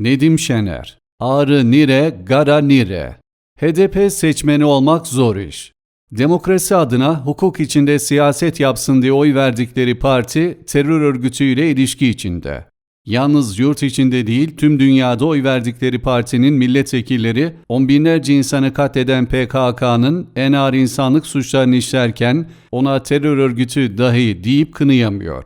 Nedim Şener Ağrı nire, gara nire. HDP seçmeni olmak zor iş. Demokrasi adına hukuk içinde siyaset yapsın diye oy verdikleri parti terör örgütüyle ilişki içinde. Yalnız yurt içinde değil tüm dünyada oy verdikleri partinin milletvekilleri on binlerce insanı katleden PKK'nın en ağır insanlık suçlarını işlerken ona terör örgütü dahi deyip kınıyamıyor.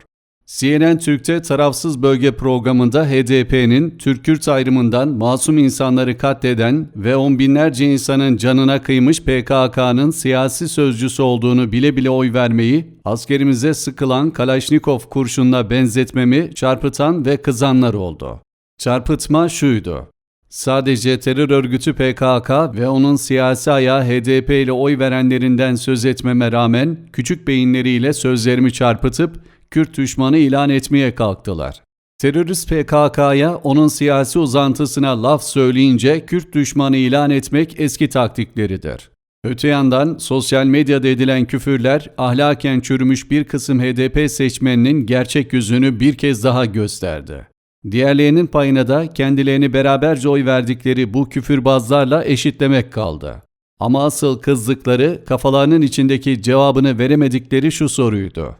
CNN Türk'te tarafsız bölge programında HDP'nin Türk-Kürt ayrımından masum insanları katleden ve on binlerce insanın canına kıymış PKK'nın siyasi sözcüsü olduğunu bile bile oy vermeyi, askerimize sıkılan Kalaşnikov kurşunla benzetmemi çarpıtan ve kızanlar oldu. Çarpıtma şuydu. Sadece terör örgütü PKK ve onun siyasi ayağı HDP ile oy verenlerinden söz etmeme rağmen küçük beyinleriyle sözlerimi çarpıtıp Kürt düşmanı ilan etmeye kalktılar. Terörist PKK'ya onun siyasi uzantısına laf söyleyince Kürt düşmanı ilan etmek eski taktikleridir. Öte yandan sosyal medyada edilen küfürler ahlaken çürümüş bir kısım HDP seçmeninin gerçek yüzünü bir kez daha gösterdi. Diğerlerinin payına da kendilerini beraberce oy verdikleri bu küfürbazlarla eşitlemek kaldı. Ama asıl kızdıkları kafalarının içindeki cevabını veremedikleri şu soruydu.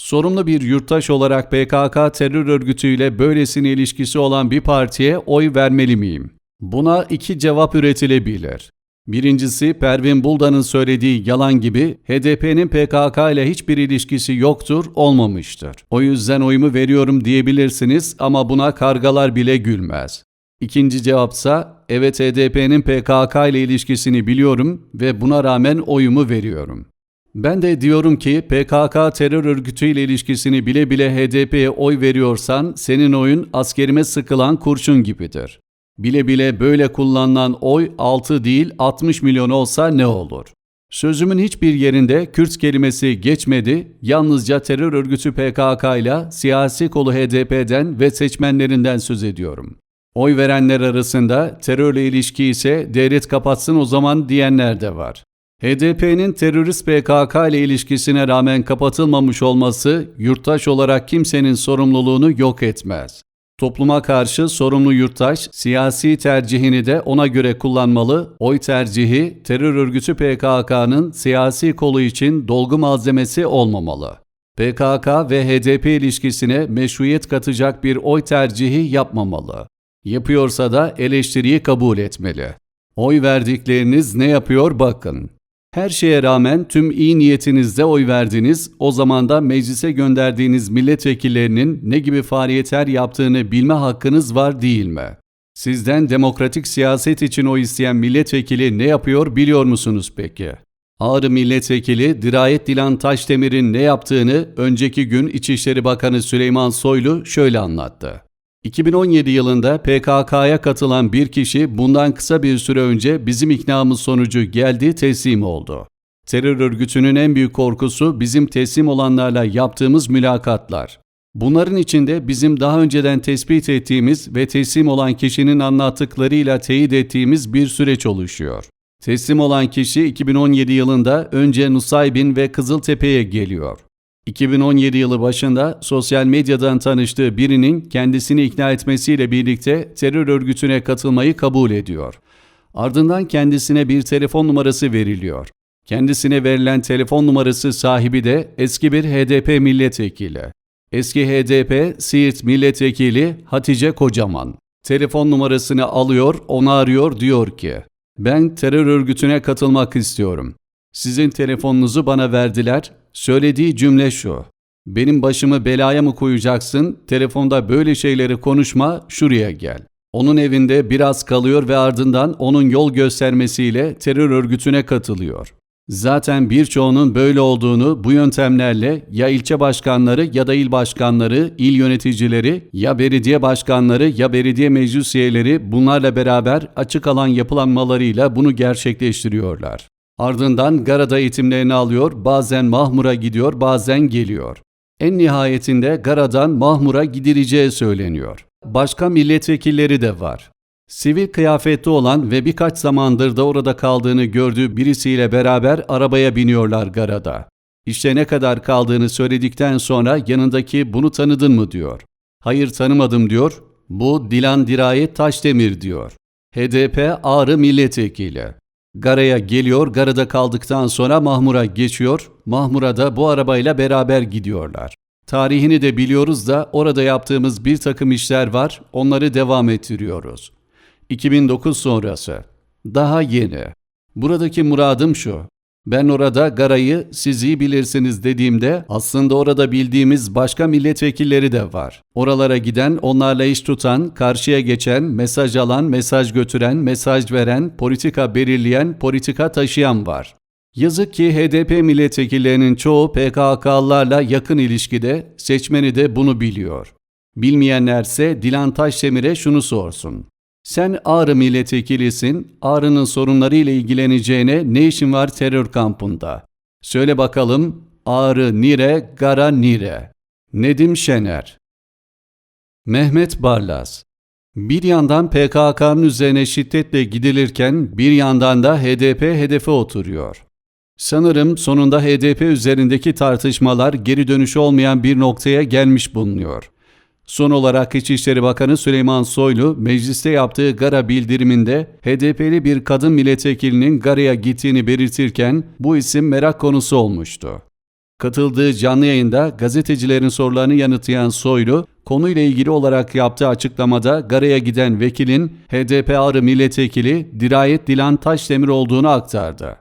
Sorumlu bir yurttaş olarak PKK terör örgütüyle böylesine ilişkisi olan bir partiye oy vermeli miyim? Buna iki cevap üretilebilir. Birincisi Pervin Buldan'ın söylediği yalan gibi HDP'nin PKK ile hiçbir ilişkisi yoktur, olmamıştır. O yüzden oyumu veriyorum diyebilirsiniz ama buna kargalar bile gülmez. İkinci cevapsa evet HDP'nin PKK ile ilişkisini biliyorum ve buna rağmen oyumu veriyorum. Ben de diyorum ki PKK terör örgütüyle ilişkisini bile bile HDP'ye oy veriyorsan senin oyun askerime sıkılan kurşun gibidir. Bile bile böyle kullanılan oy 6 değil 60 milyon olsa ne olur? Sözümün hiçbir yerinde Kürt kelimesi geçmedi, yalnızca terör örgütü PKK ile siyasi kolu HDP'den ve seçmenlerinden söz ediyorum. Oy verenler arasında terörle ilişki ise devlet kapatsın o zaman diyenler de var. HDP'nin terörist PKK ile ilişkisine rağmen kapatılmamış olması yurttaş olarak kimsenin sorumluluğunu yok etmez. Topluma karşı sorumlu yurttaş siyasi tercihini de ona göre kullanmalı, oy tercihi terör örgütü PKK'nın siyasi kolu için dolgu malzemesi olmamalı. PKK ve HDP ilişkisine meşruiyet katacak bir oy tercihi yapmamalı. Yapıyorsa da eleştiriyi kabul etmeli. Oy verdikleriniz ne yapıyor bakın. Her şeye rağmen tüm iyi niyetinizde oy verdiniz, o zaman da meclise gönderdiğiniz milletvekillerinin ne gibi faaliyetler yaptığını bilme hakkınız var değil mi? Sizden demokratik siyaset için oy isteyen milletvekili ne yapıyor biliyor musunuz peki? Ağrı Milletvekili Dirayet Dilan Taşdemir'in ne yaptığını önceki gün İçişleri Bakanı Süleyman Soylu şöyle anlattı. 2017 yılında PKK'ya katılan bir kişi bundan kısa bir süre önce bizim iknamız sonucu geldi teslim oldu. Terör örgütünün en büyük korkusu bizim teslim olanlarla yaptığımız mülakatlar. Bunların içinde bizim daha önceden tespit ettiğimiz ve teslim olan kişinin anlattıklarıyla teyit ettiğimiz bir süreç oluşuyor. Teslim olan kişi 2017 yılında önce Nusaybin ve Kızıltepe'ye geliyor. 2017 yılı başında sosyal medyadan tanıştığı birinin kendisini ikna etmesiyle birlikte terör örgütüne katılmayı kabul ediyor. Ardından kendisine bir telefon numarası veriliyor. Kendisine verilen telefon numarası sahibi de eski bir HDP milletvekili. Eski HDP Siirt milletvekili Hatice Kocaman. Telefon numarasını alıyor, onu arıyor diyor ki ben terör örgütüne katılmak istiyorum. Sizin telefonunuzu bana verdiler. Söylediği cümle şu. Benim başımı belaya mı koyacaksın? Telefonda böyle şeyleri konuşma, şuraya gel. Onun evinde biraz kalıyor ve ardından onun yol göstermesiyle terör örgütüne katılıyor. Zaten birçoğunun böyle olduğunu bu yöntemlerle ya ilçe başkanları ya da il başkanları, il yöneticileri ya belediye başkanları ya belediye meclis üyeleri bunlarla beraber açık alan yapılanmalarıyla bunu gerçekleştiriyorlar. Ardından Gara'da eğitimlerini alıyor, bazen Mahmur'a gidiyor, bazen geliyor. En nihayetinde Gara'dan Mahmur'a gidileceği söyleniyor. Başka milletvekilleri de var. Sivil kıyafetli olan ve birkaç zamandır da orada kaldığını gördüğü birisiyle beraber arabaya biniyorlar Gara'da. İşte ne kadar kaldığını söyledikten sonra yanındaki bunu tanıdın mı diyor. Hayır tanımadım diyor Bu Dilan Dirayet Taşdemir diyor. HDP Ağrı Milletvekili. Gara'ya geliyor, Gara'da kaldıktan sonra Mahmur'a geçiyor, Mahmur'a da bu arabayla beraber gidiyorlar. Tarihini de biliyoruz da orada yaptığımız bir takım işler var, onları devam ettiriyoruz. 2009 sonrası. Daha yeni. Buradaki muradım şu. Ben orada Gara'yı siz iyi bilirsiniz dediğimde aslında orada bildiğimiz başka milletvekilleri de var. Oralara giden, onlarla iş tutan, karşıya geçen, mesaj alan, mesaj götüren, mesaj veren, politika belirleyen, politika taşıyan var. Yazık ki HDP milletvekillerinin çoğu PKK'larla yakın ilişkide, seçmeni de bunu biliyor. Bilmeyenlerse Dilan Taşdemir'e şunu sorsun. Sen Ağrı milletvekilisin, Ağrı'nın sorunlarıyla ilgileneceğine ne işin var terör kampında? Söyle bakalım Ağrı nire, Gara nire? Nedim Şener Mehmet Barlas Bir yandan PKK'nın üzerine şiddetle gidilirken bir yandan da HDP hedefe oturuyor. Sanırım sonunda HDP üzerindeki tartışmalar geri dönüşü olmayan bir noktaya gelmiş bulunuyor. Son olarak İçişleri Bakanı Süleyman Soylu mecliste yaptığı Gara bildiriminde HDP'li bir kadın milletvekilinin Gara'ya gittiğini belirtirken bu isim merak konusu olmuştu. Katıldığı canlı yayında gazetecilerin sorularını yanıtlayan Soylu, konuyla ilgili olarak yaptığı açıklamada Gara'ya giden vekilin HDP Ağrı milletvekili Dirayet Dilan Taşdemir olduğunu aktardı.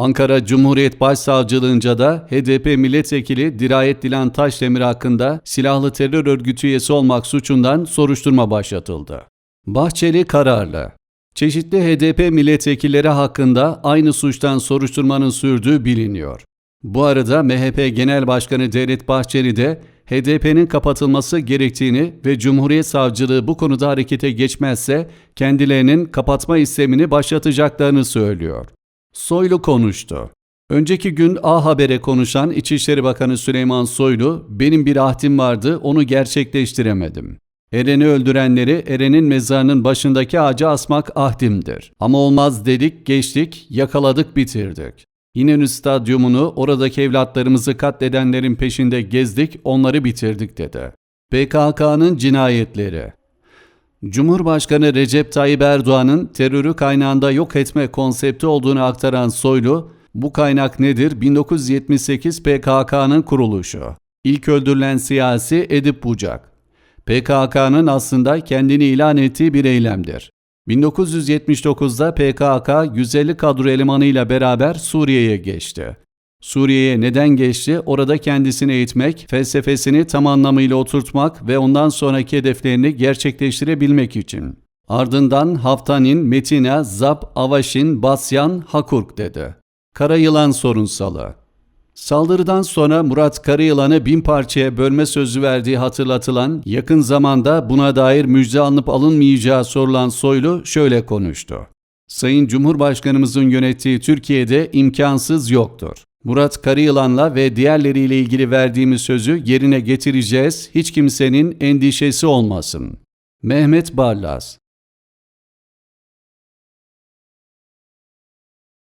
Ankara Cumhuriyet Başsavcılığınca da HDP milletvekili Dirayet Dilan Taşdemir hakkında silahlı terör örgütü üyesi olmak suçundan soruşturma başlatıldı. Bahçeli kararlı. Çeşitli HDP milletvekilleri hakkında aynı suçtan soruşturmanın sürdüğü biliniyor. Bu arada MHP Genel Başkanı Devlet Bahçeli de HDP'nin kapatılması gerektiğini ve Cumhuriyet Savcılığı bu konuda harekete geçmezse kendilerinin kapatma istemini başlatacaklarını söylüyor. Soylu konuştu. Önceki gün A Haber'e konuşan İçişleri Bakanı Süleyman Soylu, benim bir ahdim vardı, onu gerçekleştiremedim. Eren'i öldürenleri Eren'in mezarının başındaki ağaca asmak ahdimdir. Ama olmaz dedik, geçtik, yakaladık, bitirdik. İnönü Stadyumunu oradaki evlatlarımızı katledenlerin peşinde gezdik, onları bitirdik dedi. PKK'nın cinayetleri Cumhurbaşkanı Recep Tayyip Erdoğan'ın terörü kaynağında yok etme konsepti olduğunu aktaran Soylu, bu kaynak nedir? 1978 PKK'nın kuruluşu. İlk öldürülen siyasi Edip Bucak. PKK'nın aslında kendini ilan ettiği bir eylemdir. 1979'da PKK 150 kadro elemanıyla beraber Suriye'ye geçti. Suriye'ye neden geçti? Orada kendisini eğitmek, felsefesini tam anlamıyla oturtmak ve ondan sonraki hedeflerini gerçekleştirebilmek için. Ardından Haftanin, Metina, Zab, Avaşin, Basyan, Hakurk dedi. Karayılan sorunsalı. Saldırıdan sonra Murat Karayılan'ı bin parçaya bölme sözü verdiği hatırlatılan, yakın zamanda buna dair müjde alınıp alınmayacağı sorulan Soylu şöyle konuştu. Sayın Cumhurbaşkanımızın yönettiği Türkiye'de imkansız yoktur. Murat Karayılan'la ve diğerleriyle ilgili verdiğimiz sözü yerine getireceğiz, hiç kimsenin endişesi olmasın. Mehmet Barlas